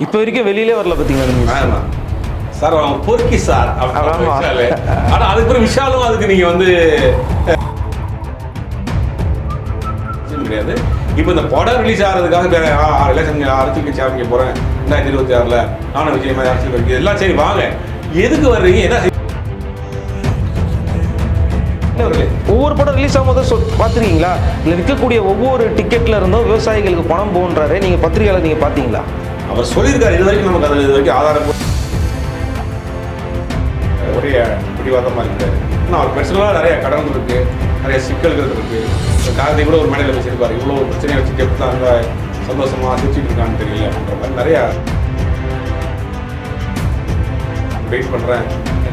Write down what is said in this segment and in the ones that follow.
இப்போ வரைக்கும் வெளியிலே வரல பார்த்தீங்களா சார் அவன் பொறுக்கி சார் அவன் ஆமா. விஷாலு. ஆனா அதுக்கு பிறகு விஷாலும் அதுக்கு நீங்க வந்து முடியாது இப்போ இந்த படம் ரிலீஸ் ஆகிறதுக்காக வேற எலெக்ஷன் அரசியல் கட்சி ஆரம்பிக்க போறேன். ரெண்டாயிரத்தி இருபத்தி ஆறுல நானும் விஜய் மாதிரி அரசியல் கட்சி எல்லாம் சரி வாங்க. எதுக்கு வர்றீங்க? என்ன ஒவ்வொரு படம் ரிலீஸ் ஆகும்போது சொல் பார்த்துருக்கீங்களா இதில் விற்கக்கூடிய ஒவ்வொரு டிக்கெட்டில் இருந்தும் விவசாயிகளுக்கு பணம் போன்றாரு நீங்கள் பத்திரிகையாளர் நீங்கள் பார்த்தீங்களா அவர் சொல்லியிருக்காரு இது வரைக்கும் நமக்கு அது இது வரைக்கும் ஆதாரம் ஒரே பிடிவாதமாக இருக்காரு. ஆனால் அவர் பர்சனலாக நிறைய கடன் இருக்குது நிறைய சிக்கல்கள் இருக்குது காந்தி கூட ஒரு மேடையில் வச்சிருப்பார். இவ்வளோ பிரச்சனையை வச்சு எப்படி அங்கே சந்தோஷமாக சிரிச்சுட்டு இருக்கான்னு தெரியல. அப்படின்ற மாதிரி நிறையா வெயிட் பண்ணுறேன்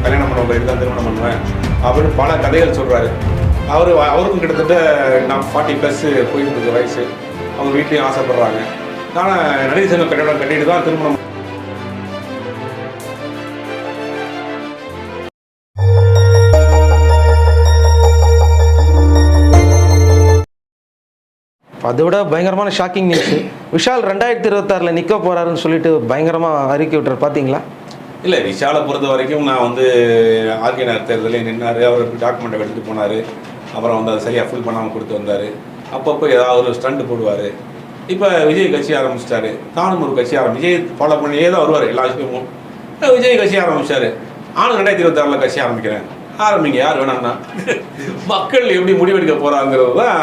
கல்யாணம் பண்ண போயிட்டு தான் திருமணம் பண்ணுவேன். அப்படின்னு பல கதைகள் சொல்கிறாரு அவர் அவருக்கும் கிட்டத்தட்ட நான் ஃபார்ட்டி ப்ளஸ் போயிட்டு இருக்க வயசு. அவங்க வீட்லேயும் ஆசைப்படுறாங்க. நான் நடிகர் சங்கம் கட்டிடம் கட்டிட்டு தான் திருமணம். அதை விட பயங்கரமான ஷாக்கிங் நியூஸ் விஷால் ரெண்டாயிரத்தி இருபத்தாறில் நிற்க போறாருன்னு சொல்லிட்டு பயங்கரமாக அறிக்கை விட்டுறாரு. பார்த்தீங்களா இல்லை விஷாலை பொறுத்த வரைக்கும் நான் வந்து ஆர்கே நகர் தேர்தலில் நின்னார். அவர் டாக்குமெண்ட்டை எடுத்துகிட்டு போனார். அப்புறம் வந்து அதை சரியாக ஃபுல் பண்ணாமல் கொடுத்து வந்தார். அப்பப்போ ஏதாவது ஒரு ஸ்டண்ட் போடுவார். இப்போ விஜய் கட்சி ஆரம்பிச்சிட்டாரு. நானும் ஒரு கட்சி ஆரம்பி விஜய் ஃபாலோ பண்ணியே தான் வருவார் எல்லா விஷயமும் விஜய் கட்சி ஆரம்பிச்சாரு. நானும் ரெண்டாயிரத்தி இருபத்தாறில் கட்சி ஆரம்பிக்கிறேன் ஆரம்பிங்க யார் வேணாம்னா. மக்கள் எப்படி முடிவெடுக்க போகிறாங்கிறது தான்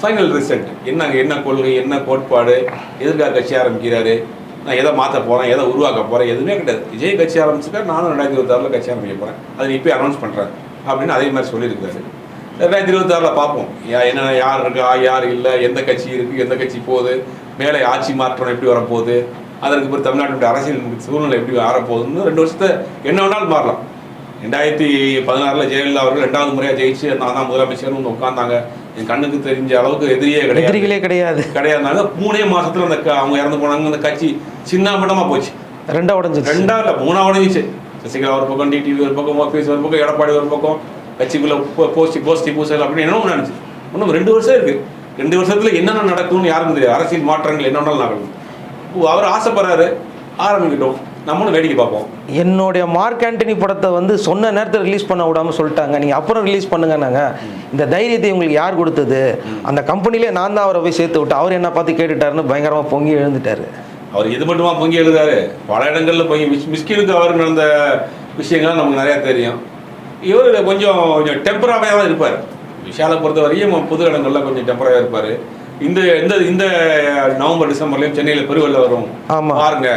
ஃபைனல் ரிசல்ட் என்ன என்ன கொள்கை என்ன கோட்பாடு எதிர்கால கட்சி ஆரம்பிக்கிறாரு. நான் எதை மாற்ற போகிறேன் எதை உருவாக்க போகிறேன் எதுவுமே கிடையாது. விஜய் கட்சி ஆரம்பிச்சுட்டா நானும் ரெண்டாயிரத்தி இருபத்தாறில் கட்சி ஆரம்பிக்க போகிறேன் அதை இப்போ அனௌன்ஸ் பண்ணுறேன் அப்படின்னு அதே மாதிரி சொல்லியிருக்காரு ரெண்டாயிரத்தி இருபத்தாறில் பார்ப்போம். என்ன யார் இருக்கா யார் இல்லை எந்த கட்சி இருக்குது எந்த கட்சி போகுது மேலே ஆட்சி மாற்றம் எப்படி வரப்போகுது அதற்கு பிறகு தமிழ்நாட்டுடைய அரசியல் சூழ்நிலை எப்படி மாறப்போகுதுன்னு ரெண்டு வருஷத்தை என்ன வேணாலும் மாறலாம் ரெண்டாயிரத்தி பதினாறில் ஜெயலலிதா அவர்கள் ரெண்டாவது முறையாக ஜெயிச்சு நான் தான் முதலமைச்சர்னு வந்து உட்காந்தாங்க என் கண்ணுக்கு தெரிஞ்ச அளவுக்கு எதிரியே கிடையாது. எதிரிகளே கிடையாது. கிடையாதுனாங்க. மூணே மாசத்துல அந்த அவங்க இறந்து போனாங்க அந்த கட்சி சின்ன மட்டமா போச்சு. ரெண்டா உடஞ்சிச்சு ரெண்டா இல்ல மூணா உடஞ்சிச்சு. சசிகலா ஒரு பக்கம் டிடிவி ஒரு பக்கம் ஓபிஎஸ் ஒரு பக்கம் எடப்பாடி ஒரு பக்கம். கட்சிக்குள்ள போஸ்டி போஸ்டி பூசல் அப்படின்னு என்னமோ நினைச்சு. இன்னும் ரெண்டு வருஷம் இருக்கு. ரெண்டு வருஷத்துல என்னென்ன நடக்கும்னு யாருக்கும் தெரியாது. அரசியல் மாற்றங்கள் என்னென்னாலும் நடக்கும் அவர் ஆசைப்படுறாரு. ஆரம்பிக்கட்டும். நம்மளும் வேடிக்கை பார்ப்போம். என்னுடைய மார்க் ஆண்டனி படத்தை வந்து சொன்ன நேரத்தில் ரிலீஸ் பண்ண விடாம சொல்லிட்டாங்க. நீங்கள் அப்புறம் ரிலீஸ் பண்ணுங்கன்னாங்க. இந்த தைரியத்தை உங்களுக்கு யார் கொடுத்தது? அந்த கம்பெனிலே நான் தான் அவரை போய் சேர்த்து விட்டு அவர் என்ன பார்த்து கேட்டுட்டாருன்னு பயங்கரமாக பொங்கி எழுந்துட்டாரு. அவர் இது மட்டுமா பொங்கி எழுதாரு பல இடங்கள்ல பொங்கி மிஸ் மிஸ்கினுக்கு அவர் நடந்த விஷயங்கள் நமக்கு நிறைய தெரியும். இவர் கொஞ்சம் கொஞ்சம் டெம்பராகவே தான் இருப்பார். விஷாலை பொறுத்த வரையும் புது இடங்கள்ல கொஞ்சம் டெம்பராக இருப்பார். இந்த இந்த இந்த நவம்பர் டிசம்பர்லயும் சென்னையில் பெருவெல்ல வரும். ஆமா. பாருங்க.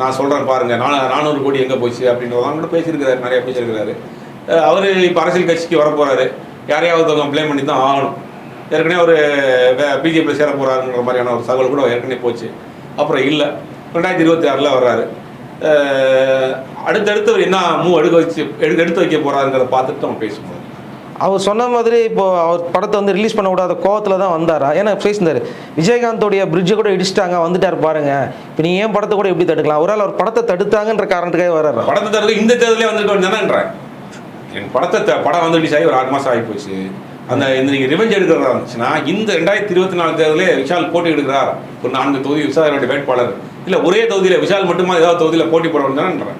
நான் சொல்றேன் பாருங்க. நான் நானூறு கோடி எங்க போச்சு அப்படின்றதெல்லாம் கூட பேசியிருக்கிறாரு நிறைய பேசியிருக்கிறாரு. அவரு இப்போ அரசியல் கட்சிக்கு வர போறாரு யாரையாவது அவங்க ப்ளேம் பண்ணி தான் ஆகணும். ஏற்கனவே ஒரு பிஜேபி சேர போறாருங்கிற மாதிரியான ஒரு தகவல் கூட ஏற்கனவே போச்சு. அப்புறம் இல்லை. ரெண்டாயிரத்தி இருபத்தி ஆறில் வர்றாரு. அடுத்தடுத்து அவர் என்ன மூவ் எடுக்க வச்சு எடுத்து எடுத்து வைக்க போறாருங்கிறத பார்த்துட்டு நம்ம பேசுவோம் அவர் சொன்ன மாதிரி இப்போ அவர் படத்தை வந்து ரிலீஸ் பண்ண விடாத கோவத்தில் தான் வந்தாரா? ஏன்னா பேசினார் விஜயகாந்தோடைய பிரிட்ஜை கூட இடிச்சிட்டாங்க வந்துட்டார் பாருங்க. இப்போ நீ ஏன் படத்தை கூட எப்படி தடுக்கலாம்? ஒரு ஆள் அவர் படத்தை தடுத்தாங்கன்ற காரணத்துக்காக வர்றாரு? படத்தை தவிர இந்த தேர்தலே வந்துருக்க வேண்டியதானேன்றேன் என் படத்தை படம் வந்து ரிலீஸ் ஆகி ஒரு ஆறு மாதம் ஆகி போச்சு அந்த இந்த நீங்கள் ரிவெஞ்ச் எடுக்கிறதா இருந்துச்சுன்னா இந்த ரெண்டாயிரத்தி இருபத்தி நாலு தேர்தலே விஷால் போட்டி எடுக்கிறார். ஒரு நான்கு தொகுதி விசாரணையுடைய வேட்பாளர். இல்லை ஒரே தொகுதியில் விஷால் மட்டுமா ஏதாவது தொகுதியில் போட்டி போட வேண்டியதானேன்றேன்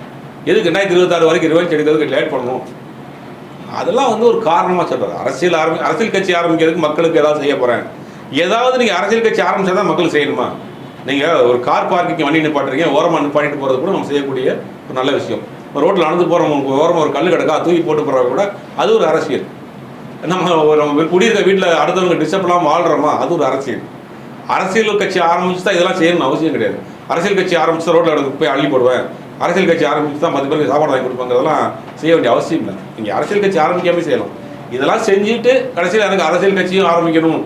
எதுக்கு ரெண்டாயிரத்தி இருபத்தாறு வரைக்கும் ரிவெஞ்ச் எடுக்கிறதுக்கு லேட் பண்ணணும்? அதெல்லாம் வந்து ஒரு காரணமாக சொல்கிறார் அரசியல் ஆரம்பி அரசியல் கட்சி ஆரம்பிக்கிறதுக்கு மக்களுக்கு ஏதாவது செய்ய போகிறேன் ஏதாவது நீங்கள் அரசியல் கட்சி ஆரம்பிச்சா தான் மக்கள் செய்யணுமா? நீங்கள் ஒரு கார் பார்க்கிங் வண்டி நிப்பாட்டுறீங்க ஓரமாக நிப்பாட்டிட்டு போகிறது கூட நம்ம செய்யக்கூடிய ஒரு நல்ல விஷயம். ரோட்டில் நடந்து போகிறவங்க ஓரமாக ஒரு கல் கிடக்கா தூக்கி போட்டு போகிறவங்க கூட அது ஒரு அரசியல். நம்ம ஒரு நம்ம குடியிருக்க வீட்டில் அடுத்தவங்க டிஸ்டர்ப் இல்லாமல் வாழ்கிறோமா அது ஒரு அரசியல். அரசியல் கட்சி ஆரம்பிச்சு தான் இதெல்லாம் செய்யணும்னு அவசியம் கிடையாது. அரசியல் கட்சி ஆரம்பிச்சு ரோட்டில் போய் அள்ளி போடுவேன். அரசியல் கட்சி ஆரம்பித்து தான் பத்து பேருக்கு சாப்பாடு வாங்கி கொடுப்பாங்கிறதெல்லாம் செய்ய வேண்டிய அவசியம் இல்லை. நீங்கள் அரசியல் கட்சி ஆரம்பிக்காமல் செய்யலாம். இதெல்லாம் செஞ்சுட்டு கடைசியில் எனக்கு அரசியல் கட்சியும் ஆரம்பிக்கணும்.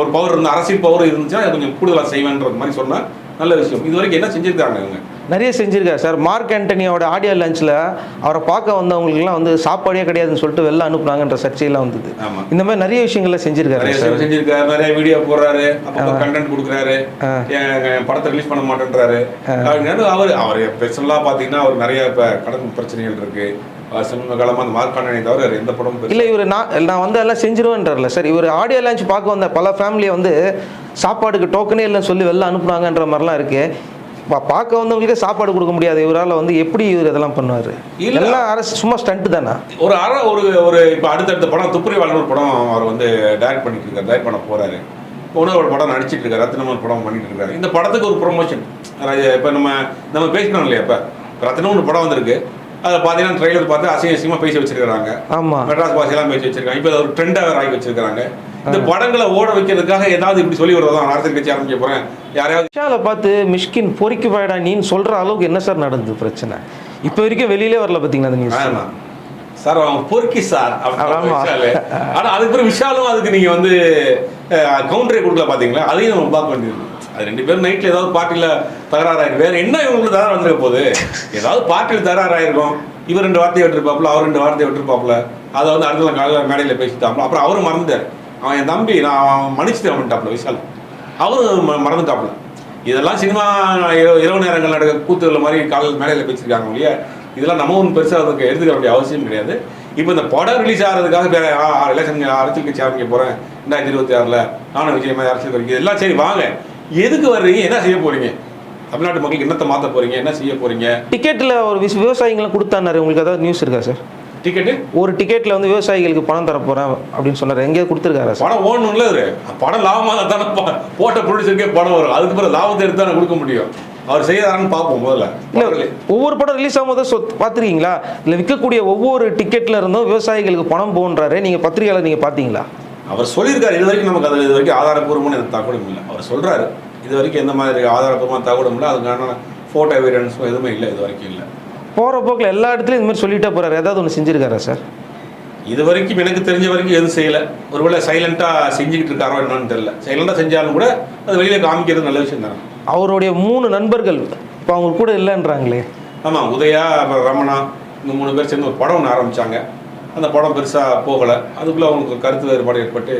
ஒரு பவர் இருந்த அரசியல் பவர் இருந்துச்சுன்னா கொஞ்சம் கூடுதலாக செய்வேன்ற மாதிரி சொன்னால் நல்ல விஷயம். இது வரைக்கும் என்ன செஞ்சிருக்காங்க இவங்க? நிறைய செஞ்சிருக்காரு சார். மார்க் ஆண்டனியோட ஆடியோ லஞ்சில் அவரை பார்க்க வந்தவங்களுக்குலாம் வந்து சாப்பாடே கிடையாதுன்னு சொல்லிட்டு வெளில அனுப்புனாங்கன்ற சர்ச்சையெல்லாம் வந்தது. இந்த மாதிரி நிறைய விஷயங்கள்ல செஞ்சிருக்காரு நிறைய சார். செஞ்சிருக்காரு. நிறைய வீடியோ போடுறாரு. கண்டென்ட் கொடுக்குறாரு. படத்தை ரிலீஸ் பண்ண மாட்டேன்றாரு. அவர் அவர் பெர்சனலாக பார்த்தீங்கன்னா அவர் நிறைய இப்போ கடன் பிரச்சனைகள் இருக்கு. சமீப காலமாக அந்த மார்க் ஆண்டனி தவிர எந்த படமும் பெருசா- இல்லை இவர் நான் நான் வந்து எல்லாம் செஞ்சிருவேன்றல சார். இவர் ஆடியோ லான்ச் பார்க்க வந்த பல ஃபேமிலியை வந்து சாப்பாடுக்கு டோக்கனே இல்லைன்னு சொல்லி வெளில அனுப்புனாங்கன்ற மாதிரிலாம் இருக்கு. பார்க்க வந்தவங்களுக்கே சாப்பாடு கொடுக்க முடியாது. இவரால் வந்து எப்படி இவர் இதெல்லாம் பண்ணுவார். எல்லாம் அரசு சும்மா ஸ்டண்ட் தானே? ஒரு அற ஒரு ஒரு இப்போ அடுத்தடுத்த படம் துப்புரவாளர் ஒரு படம் அவர் வந்து டைரக்ட் பண்ணிட்டு இருக்காரு டைரக்ட் பண்ண போறாரு. இன்னொரு ஒரு படம் நடிச்சிட்டு இருக்காரு ரத்னமன் படம் பண்ணிட்டு இருக்காரு. இந்த படத்துக்கு ஒரு ப்ரொமோஷன் இப்போ நம்ம நம்ம பேசினோம் இல்லையா இப்போ? ரத்னம்னு படம் வந்திருக்கு. அதில் பார்த்தீங்கன்னா ட்ரெய்லர் பார்த்து அசிங்க அசிங்கமாக பேசி வச்சிருக்காங்க ஆமாம் மெட்ராஸ் பாஷையெல்லாம் பேசி வச்சிருக்காங்க. இப்போ ஒரு ட்ரெண்டாக ஆகி வச்சிருக்காங்க இந்த படங்களை ஓட வைக்கிறதுக்காக ஏதாவது இப்படி சொல்லி விடுறதா அரசியல் கட்சி ஆரம்பிக்க போறேன். யாரையாவது விஷாலை பார்த்து மிஷ்கின் பொறிக்கு வாடா நீன்னு சொல்கிற அளவுக்கு என்ன சார் நடந்தது பிரச்சனை? இப்போ வரைக்கும் வெளியிலே வரல பார்த்தீங்களா அந்த நியூஸ். சார் அவங்க பொறுக்கி சார். ஆனா அதுக்கு பிறகு விஷாலும் அதுக்கு நீங்க வந்து கவுண்டரே கொடுக்கல பாத்தீங்களா? அதையும் நம்ம பார்க்க வேண்டியது அது ரெண்டு பேரும் நைட்ல ஏதாவது பார்ட்டில தகராறாயிருக்கு வேற என்ன இவங்களுக்கு தகராறு வந்துருக்க போகுது? ஏதாவது பார்ட்டியில் தகராறாயிருக்கும். இவர் ரெண்டு வார்த்தையை விட்டுருப்பாப்புல அவர் ரெண்டு வார்த்தையை விட்டுருப்பாப்புல. அதை வந்து அடுத்த காலையில் மேடையில் பேசிட்டாப்புல. அப்புறம் அவரும் மறந்துட்டார். அவன் என் தம்பி நான் அவன் மன்னிச்சுட்டு அவன்ட்டாப்புல விஷால். அவரும் ம- மறந்துட்டாப்புல. இதெல்லாம் சினிமா இரவு இரவு நேரங்கள் நடக்க கூத்துகள் மாதிரி காலையில் மேடையில் பேசியிருக்காங்க இல்லையா? இதெல்லாம் நம்ம ஒன்றும் பெருசாக அதுக்கு எடுத்துக்க வேண்டிய அவசியம் கிடையாது. இப்போ இந்த படம் ரிலீஸ் ஆகிறதுக்காக வேற எலெக்ஷன் அரசியல் கட்சி ஆரம்பிக்க போகிறேன் ரெண்டாயிரத்தி இருபத்தி ஆறில் நானும் விஜய் மாதிரி அரசியல் கட்சி எல்லாம் சரி வாங்க. எதுக்கு வர்றீங்க? என்ன செய்ய போறீங்க? தமிழ்நாட்டு மக்களுக்கு என்னத்தை மாற்ற போறீங்க? என்ன செய்ய போறீங்க? டிக்கெட்டில் ஒரு விஸ் விவசாயிகளும் கொடுத்தானாரு உங்களுக்கு ஏதாவது நியூஸ் இருக்கா சார் டிக்கெட்டு ஒரு டிக்கெட்டில் வந்து விவசாயிகளுக்கு பணம் தர போகிறேன் அப்படின்னு சொன்னார். எங்கேயாவது கொடுத்துருக்காரா படம் ஓடணும்ல அது படம் லாபமாக தானே போட்ட ப்ரொடியூசருக்கே படம் வரும். அதுக்கு பிறகு லாபத்தை எடுத்து தானே கொடுக்க முடியும். அவர் செய்யறாருன்னு பார்ப்போம் முதல்ல. இல்லை ஒவ்வொரு படம் ரிலீஸ் ஆகும்போது சொத் பார்த்துருக்கீங்களா? இல்லை விற்கக்கூடிய ஒவ்வொரு டிக்கெட்டில் இருந்தும் விவசாயிகளுக்கு பணம் போன்றாரு. நீங்கள் பத்திரிகையாளர் நீங்கள் பார்த்தீங்களா? அவர் சொல்லியிருக்காரு. இது வரைக்கும் நமக்கு அது இது வரைக்கும் ஆதாரப்பூர்வமான தகவலும் இல்லை. அவர் சொல்றாரு. இது வரைக்கும் எந்த மாதிரி ஆதாரப்பூர்வமான தகவலும் இல்லை. அதுக்கான ஃபோட்டோ எவிடன்ஸும் எதுவுமே இல்லை இது வரைக்கும் இல்லை. போகிற போக்கில் எல்லா இடத்துலையும் இந்த மாதிரி சொல்லிட்டே போகிறாரு ஏதாவது ஒன்று செஞ்சிருக்காரா சார்? இது வரைக்கும் எனக்கு தெரிஞ்ச வரைக்கும் எதுவும் செய்யலை. ஒருவேளை சைலண்ட்டாக செஞ்சுக்கிட்டு இருக்காரோ என்னன்னு தெரியல. சைலண்டாக செஞ்சாலும் கூட அது வெளியில் காமிக்கிறது நல்ல விஷயம் தானே. அவருடைய மூணு நண்பர்கள் இப்போ அவங்க கூட இல்லைன்றாங்களே. ஆமாம் உதயா அப்புறம் ரமணா இந்த மூணு பேர் சேர்ந்து ஒரு படம் ஒன்று ஆரம்பிச்சாங்க. அந்த படம் பெருசாக போகலை. அதுக்குள்ளே அவங்களுக்கு கருத்து வேறுபாடு ஏற்பட்டு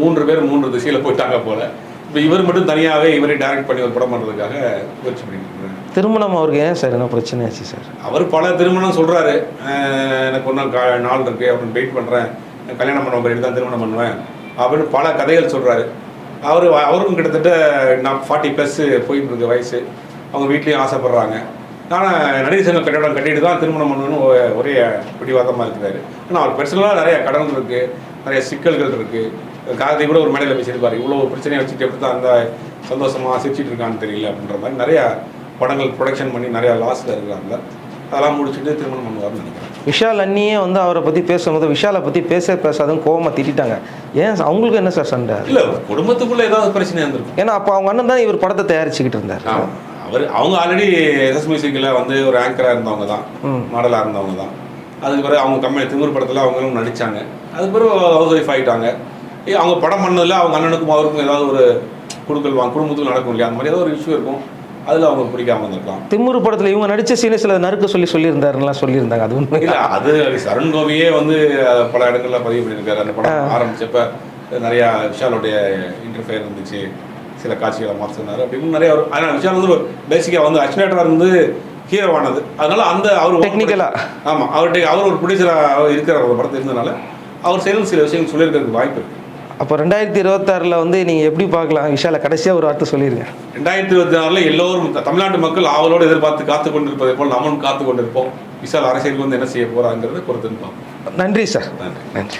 மூன்று பேர் மூன்று திசையில் போயிட்டாங்க போல. இப்போ இவர் மட்டும் தனியாகவே இவரே டைரக்ட் பண்ணி ஒரு படம் பண்ணுறதுக்காக முயற்சி பண்ணிட்டு இருக்காரு. திருமணம் அவருக்கு ஏன் சார்? என்ன பிரச்சனை ஆச்சு சார்? அவர் பல திருமணம் சொல்கிறாரு எனக்கு ஒன்றும் கா நாள் இருக்குது அப்படின்னு வெயிட் பண்ணுறேன் கல்யாணம் பண்ண பிறகு தான் திருமணம் பண்ணுவேன். அப்படின்னு பல கதைகள் சொல்கிறாரு அவர் அவருக்கும் கிட்டத்தட்ட நான் ஃபார்ட்டி ப்ளஸ்ஸு போயிட்டு இருக்க வயசு. அவங்க வீட்லேயும் ஆசைப்பட்றாங்க. ஆனால் நடிகர் சங்க கட்டடம் கட்டிட்டு தான் திருமணம் பண்ணணும்னு ஒரே பிடிவாதமாக இருக்கிறாரு. ஆனால் அவர் பர்சனலாக நிறைய கடன் இருக்குது நிறைய சிக்கல்கள் இருக்குது காலத்தை கூட ஒரு மேடையில் பேசியிருப்பாரு. இவ்வளோ பிரச்சனையை வச்சுட்டு எப்படி தான் அந்த சந்தோஷமாக சிரிச்சிட்டு இருக்கான்னு தெரியல அப்படின்ற மாதிரி நிறையா படங்கள் ப்ரொடக்ஷன் பண்ணி நிறையா லாஸில் இருக்கிறாங்க. அதெல்லாம் முடிச்சுட்டு திருமணம் பண்ணுவார்னு நினைக்கிறேன். விஷால் அண்ணியே வந்து அவரை பற்றி பேசும்போது விஷாலை பற்றி பேச பேசாதுன்னு கோவமா திட்டிட்டாங்க. ஏன் அவங்களுக்கு என்ன சார் சண்டை? இல்லை குடும்பத்துக்குள்ள ஏதாவது பிரச்சனை இருந்திருக்கும். ஏன்னா அப்போ அவங்க அண்ணன் தான் இவர் படத்தை தயாரிச்சுக்கிட்டு இருந்தார். அவர் அவங்க ஆல்ரெடி எஸ்எஸ் மியூசிக்கில் வந்து ஒரு ஆங்கராக இருந்தவங்க தான். மாடலாக இருந்தவங்க தான். அதுக்கு பிறகு அவங்க கம்பெனி திமிர் படத்தில் அவங்களும் நடிச்சாங்க. அதுக்கு பிறகு ஹவுஸ் ஒய்ஃப் ஆகிட்டாங்க அவங்க படம் பண்ணதில் அவங்க அண்ணனுக்கும் அவருக்கும் ஏதாவது ஒரு குடுக்கல் வாங்க குடும்பத்துக்கு நடக்கும் இல்லையா? அந்த மாதிரி ஏதாவது ஒரு இஷ்யூ இருக்கும். அதில் அவங்க பிடிக்காம இருந்திருக்கலாம். திமுரு படத்தில் இவங்க நடித்த சீனே சில நறுக்க சொல்லி சொல்லியிருந்தாருலாம் சொல்லியிருந்தாங்க. அது உண்மை. இல்ல அது சரண் கோபியே வந்து பல இடங்கள்ல பதிவு பண்ணியிருக்காரு. அந்த படம் ஆரம்பிச்சப்ப நிறைய விஷாலுடைய இன்டர்ஃபியர் இருந்துச்சு. சில காட்சிகளை மாற்றினாரு அப்படின்னு நிறைய ஒரு ஆனால் விஷால் வந்து பேசிக்காக வந்து அக்ஷனேட்டராக இருந்து ஹீரோ ஆனது அதனால அந்த அவர் Technical-ஆ. ஆமாம் அவர்கிட்ட அவர் ஒரு ப்ரொடியூசராக இருக்கிற ஒரு படத்தில் இருந்தனால அவர் செயல் சில விஷயங்கள் சொல்லியிருக்கிறதுக்கு வாய்ப்பு இருக்கு. அப்போ ரெண்டாயிரத்தி இருபத்தாறில் வந்து நீங்கள் எப்படி பார்க்கலாம்? விஷாலை கடைசியாக ஒரு வார்த்தை சொல்லிடுங்க ரெண்டாயிரத்தி இருபத்தி நாலுல எல்லோரும் தமிழ்நாட்டு மக்கள் ஆவலோடு எதிர்பார்த்து காத்து கொண்டிருப்பதை போல் நம்மளும் காத்து கொண்டிருப்போம். விஷால் அரசியலுக்கு வந்து என்ன செய்ய போறாங்கிறது பொறுத்து நன்றி சார். நன்றி. நன்றி.